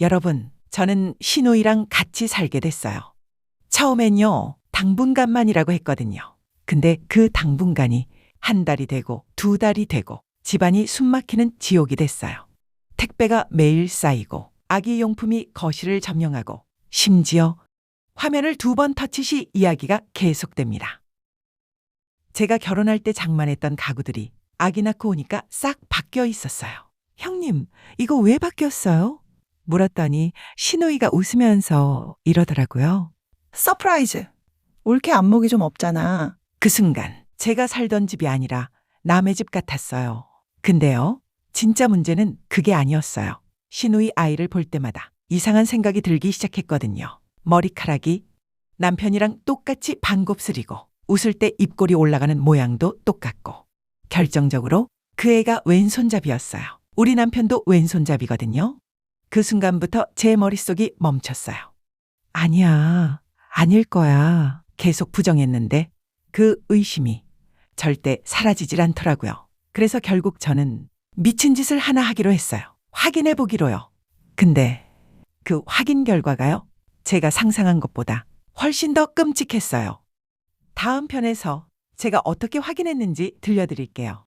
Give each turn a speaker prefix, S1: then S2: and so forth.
S1: 여러분, 저는 신우이랑 같이 살게 됐어요. 처음엔요, 당분간만이라고 했거든요. 근데 그 당분간이 한 달이 되고 두 달이 되고 집안이 숨막히는 지옥이 됐어요. 택배가 매일 쌓이고 아기 용품이 거실을 점령하고 심지어 화면을 두 번 터치시 이야기가 계속됩니다. 제가 결혼할 때 장만했던 가구들이 아기 낳고 오니까 싹 바뀌어 있었어요. 형님, 이거 왜 바뀌었어요? 물었더니 신우이가 웃으면서 이러더라고요.
S2: 서프라이즈. 올케 안목이 좀 없잖아.
S1: 그 순간 제가 살던 집이 아니라 남의 집 같았어요. 근데요, 진짜 문제는 그게 아니었어요. 신우이 아이를 볼 때마다 이상한 생각이 들기 시작했거든요. 머리카락이 남편이랑 똑같이 반곱슬이고 웃을 때 입꼬리 올라가는 모양도 똑같고 결정적으로 그 애가 왼손잡이였어요. 우리 남편도 왼손잡이거든요. 그 순간부터 제 머릿속이 멈췄어요. 아니야, 아닐 거야. 계속 부정했는데 그 의심이 절대 사라지질 않더라고요. 그래서 결국 저는 미친 짓을 하나 하기로 했어요. 확인해 보기로요. 근데 그 확인 결과가요. 제가 상상한 것보다 훨씬 더 끔찍했어요. 다음 편에서 제가 어떻게 확인했는지 들려드릴게요.